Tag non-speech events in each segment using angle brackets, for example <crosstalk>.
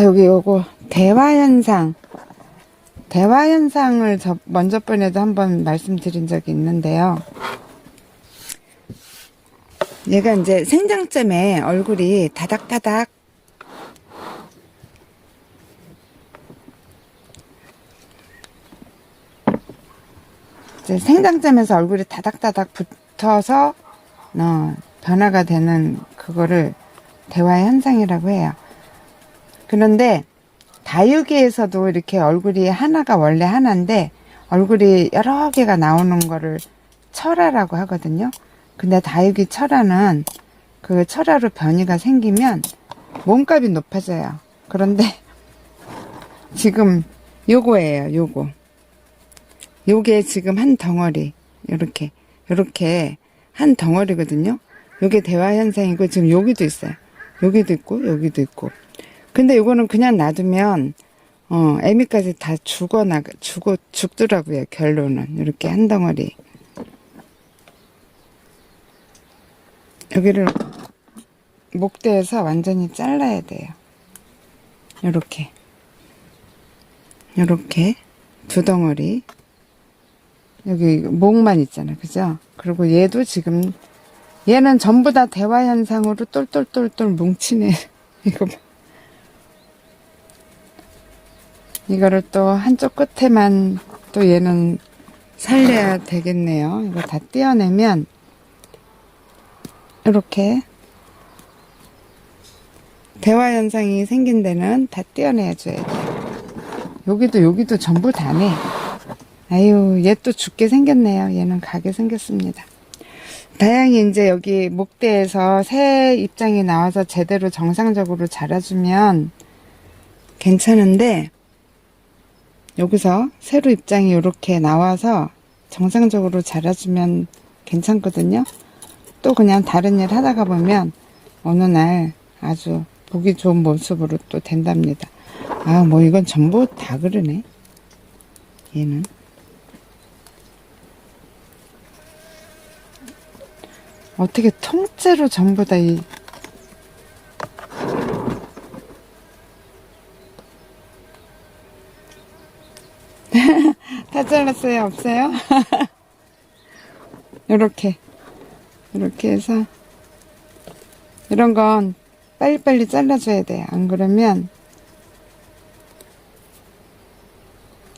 자, 여기 요거 대화현상. 대화현상을 저 먼저 번에도 한번 말씀드린 적이 있는데요. 얘가 이제 생장점에 얼굴이 다닥다닥 이제 생장점에서 얼굴이 다닥다닥 붙어서 어, 변화가 되는 그거를 대화의 현상이라고 해요. 그런데 다육이에서도 이렇게 얼굴이 하나가 원래 하나인데 얼굴이 여러 개가 나오는 거를 철화라고 하거든요. 근데 다육이 철화는 그 철화로 변이가 생기면 몸값이 높아져요. 그런데 <laughs> 지금 요거예요, 요거. 요게 지금 한 덩어리. 요렇게, 요렇게 한 덩어리거든요. 요게 대화 현상이고 지금 여기도 있어요. 여기도 있고 여기도 있고. 근데 요거는 그냥 놔두면 어, 애미까지 다 죽어 나가 죽어 죽더라고요. 결론은 이렇게 한 덩어리. 여기를 목대에서 완전히 잘라야 돼요. 요렇게. 요렇게 두 덩어리. 여기 목만 있잖아. 그죠? 그리고 얘도 지금 얘는 전부 다 대화 현상으로 똘똘똘똘 뭉치네. <laughs> 이거 봐. 이거를 또 한쪽 끝에만 또 얘는 살려야 되겠네요. 이거 다 떼어내면 이렇게 대화 현상이 생긴 데는 다 떼어내야 줘야 돼. 여기도 여기도 전부 다네. 아유, 얘 또 죽게 생겼네요. 얘는 가게 생겼습니다. 다행히 이제 여기 목대에서 새 입장이 나와서 제대로 정상적으로 자라주면 괜찮은데 여기서 새로 입장이 이렇게 나와서 정상적으로 자라주면 괜찮거든요. 또 그냥 다른 일 하다가 보면 어느 날 아주 보기 좋은 모습으로 또 된답니다. 아, 뭐 이건 전부 다 그러네. 얘는. 어떻게 통째로 전부 다 이, 잘랐어요? 없어요? <laughs> 요렇게. 이렇게 해서, 이런 건 빨리빨리 잘라줘야 돼요. 안 그러면,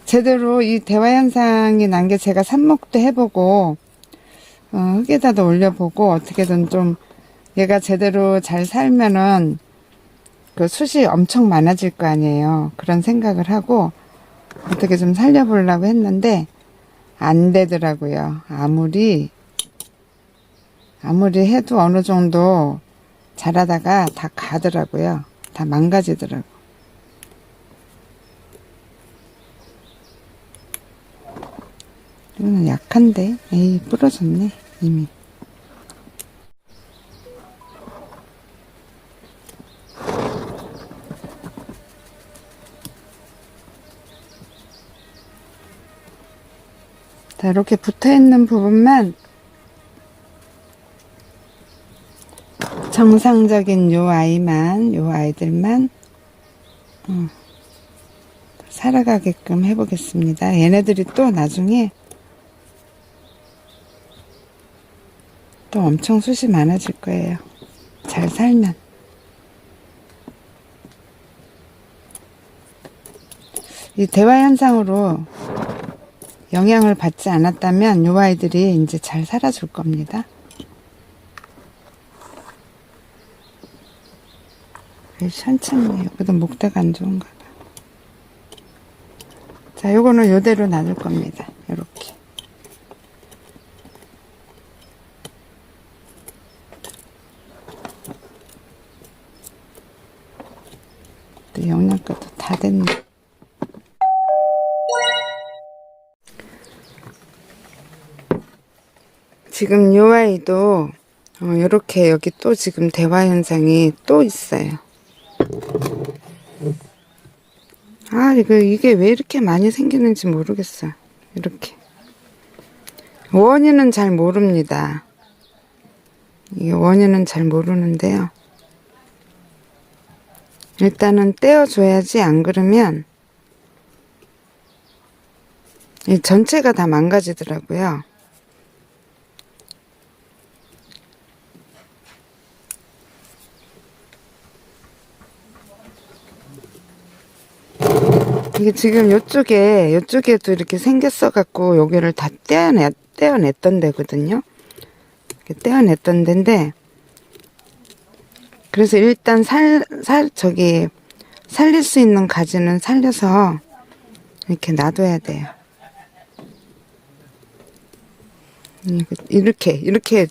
제대로 이 대화 현상이 난 게 제가 삽목도 해보고, 어, 흙에다도 올려보고 어떻게든 좀 얘가 제대로 잘 살면은 그 숱이 엄청 많아질 거 아니에요. 그런 생각을 하고 어떻게 좀 살려보려고 했는데 안 되더라고요. 아무리 아무리 해도 어느 정도 자라다가 다 가더라고요. 다 망가지더라고. 이거는 약한데 에이 부러졌네 이미 자 이렇게 붙어 있는 부분만 정상적인 요 아이만 요 아이들만 어, 살아가게끔 해보겠습니다 얘네들이 또 나중에 또 엄청 숱이 많아질 거예요. 잘 살면. 이 대화 현상으로 영향을 받지 않았다면 요 아이들이 이제 잘 살아줄 겁니다. 천천히 여기도 목대가 안 좋은가 봐. 자, 요거는 요대로 놔둘 겁니다. 요렇게. 또 영양가도 다 됐네. 지금 요 아이도 어, 요렇게 여기 또 지금 대화 현상이 또 있어요. 아, 이거, 이게 왜 이렇게 많이 생기는지 모르겠어. 이렇게. 원인은 잘 모릅니다. 이게 원인은 잘 모르는데요. 일단은 떼어줘야지 안 그러면 이 전체가 다 망가지더라고요. 이게 지금 요쪽에 요쪽에도 이렇게 생겼어 갖고 여기를 다 떼어내 떼어냈던 데거든요. 떼어냈던 데인데 그래서 일단 살, 살, 저기, 살릴 수 있는 가지는 살려서 이렇게 놔둬야 돼요. 이렇게, 이렇게,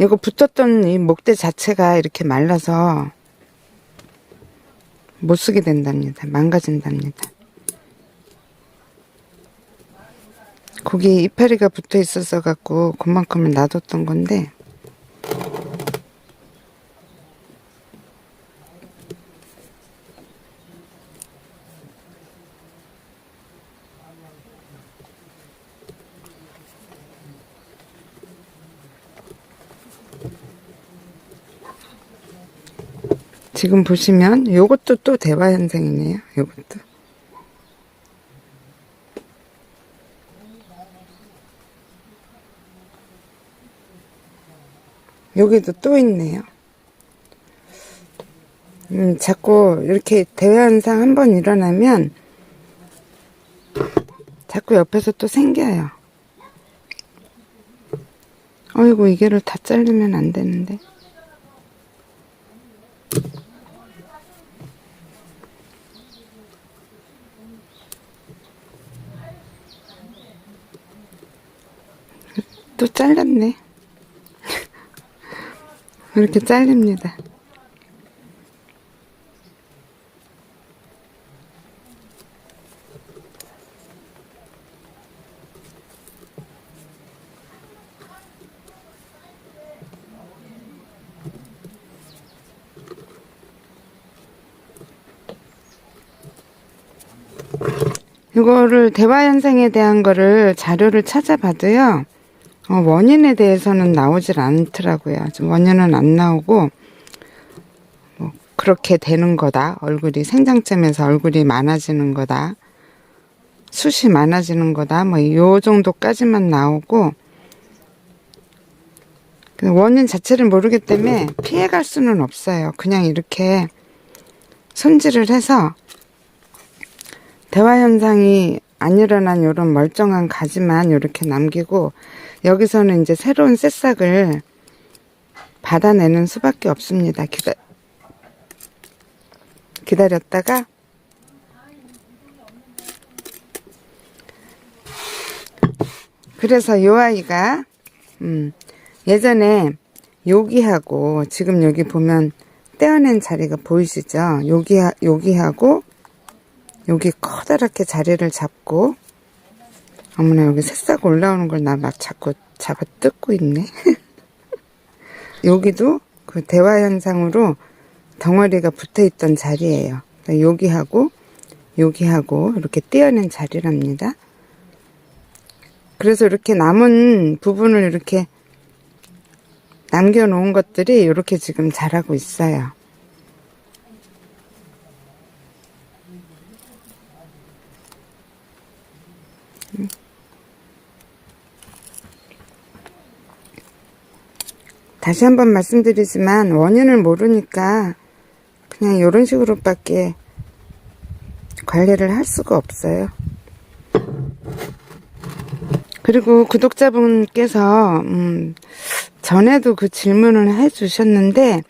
이거 붙었던 이 목대 자체가 이렇게 말라서 못 쓰게 된답니다. 망가진답니다. 거기 이파리가 붙어 있어서 갖고 그만큼을 놔뒀던 건데 지금 보시면 요것도 또 대화 현상이네요. 요것도. 여기도 또 있네요. 음, 자꾸 이렇게 대화 현상 한 번 일어나면 자꾸 옆에서 또 생겨요. 어이구, 이게를 다 자르면 안 되는데. 또 잘렸네. <laughs> 이렇게 잘립니다. 이거를 대화 현상에 대한 거를 자료를 찾아봐도요. 어, 원인에 대해서는 나오질 않더라고요. 좀 원인은 안 나오고 뭐 그렇게 되는 거다. 얼굴이 생장점에서 얼굴이 많아지는 거다. 숱이 많아지는 거다. 뭐 요 정도까지만 나오고 그 원인 자체를 모르기 때문에 피해갈 수는 없어요. 그냥 이렇게 손질을 해서 대화 현상이 안 일어난 요런 멀쩡한 가지만 이렇게 남기고 여기서는 이제 새로운 새싹을 받아내는 수밖에 없습니다. 기다, 기다렸다가 그래서 요 아이가 음, 예전에 여기하고 지금 여기 보면 떼어낸 자리가 보이시죠? 여기 여기하고 여기 커다랗게 자리를 잡고 어머나 여기 새싹 올라오는 걸 나 막 자꾸 잡아 뜯고 있네. <laughs> 여기도 그 대화 현상으로 덩어리가 붙어 있던 자리예요. 여기하고 여기하고 이렇게 떼어낸 자리랍니다. 그래서 이렇게 남은 부분을 이렇게 남겨놓은 것들이 이렇게 지금 자라고 있어요 다시 한번 말씀드리지만 원인을 모르니까 그냥 이런 식으로밖에 관리를 할 수가 없어요. 그리고 구독자분께서 음, 전에도 그 질문을 해주셨는데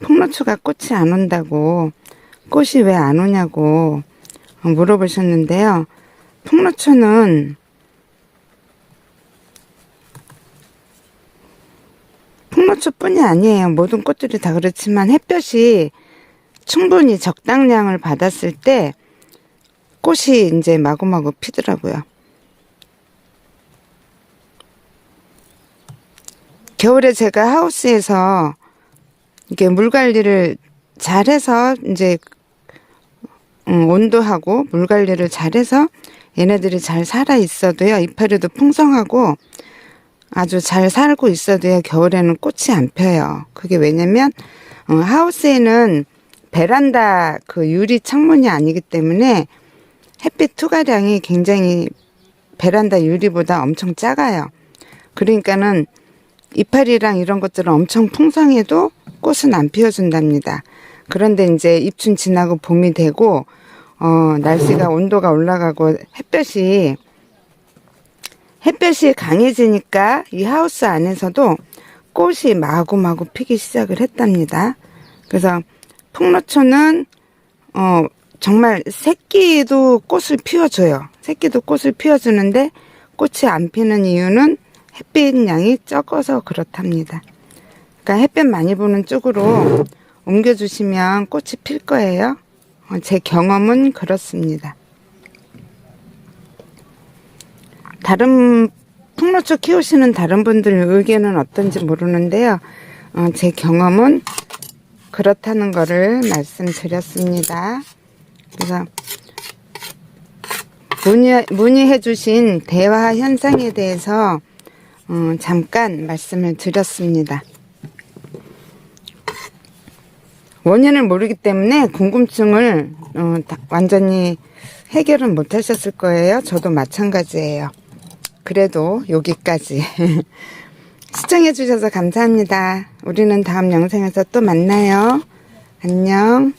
폭로초가 꽃이 안 온다고 꽃이 왜 안 오냐고 물어보셨는데요. 폭로초는 풍노초뿐이 아니에요. 모든 꽃들이 다 그렇지만 햇볕이 충분히 적당량을 받았을 때 꽃이 이제 마구마구 피더라고요. 겨울에 제가 하우스에서 이게 물 관리를 잘해서 이제 음, 온도하고 물 관리를 잘해서 얘네들이 잘 살아 있어도요 이파리도 풍성하고 아주 잘 살고 있어도요 겨울에는 꽃이 안 펴요. 그게 왜냐면 어, 하우스에는 베란다 그 유리 창문이 아니기 때문에 햇빛 투과량이 굉장히 베란다 유리보다 엄청 작아요. 그러니까는 이파리랑 이런 것들은 엄청 풍성해도 꽃은 안 피워준답니다. 그런데 이제 입춘 지나고 봄이 되고 어, 날씨가 온도가 올라가고 햇볕이 햇볕이 강해지니까 이 하우스 안에서도 꽃이 마구마구 피기 시작을 했답니다. 그래서 풍로초는 어 정말 새끼도 꽃을 피워줘요. 새끼도 꽃을 피워주는데 꽃이 안 피는 이유는 햇빛 양이 적어서 그렇답니다. 그러니까 햇볕 많이 보는 쪽으로 옮겨주시면 꽃이 필 거예요. 어, 제 경험은 그렇습니다. 다른 풍로초 키우시는 다른 분들 의견은 어떤지 모르는데요. 어, 제 경험은 그렇다는 거를 말씀드렸습니다. 그래서 문의, 문의해 주신 대화 현상에 대해서 어, 잠깐 말씀을 드렸습니다. 원인을 모르기 때문에 궁금증을 어, 다- 완전히 해결은 못 하셨을 거예요. 저도 마찬가지예요. 그래도 여기까지. <laughs> 시청해 주셔서 감사합니다. 우리는 다음 영상에서 또 만나요. 안녕.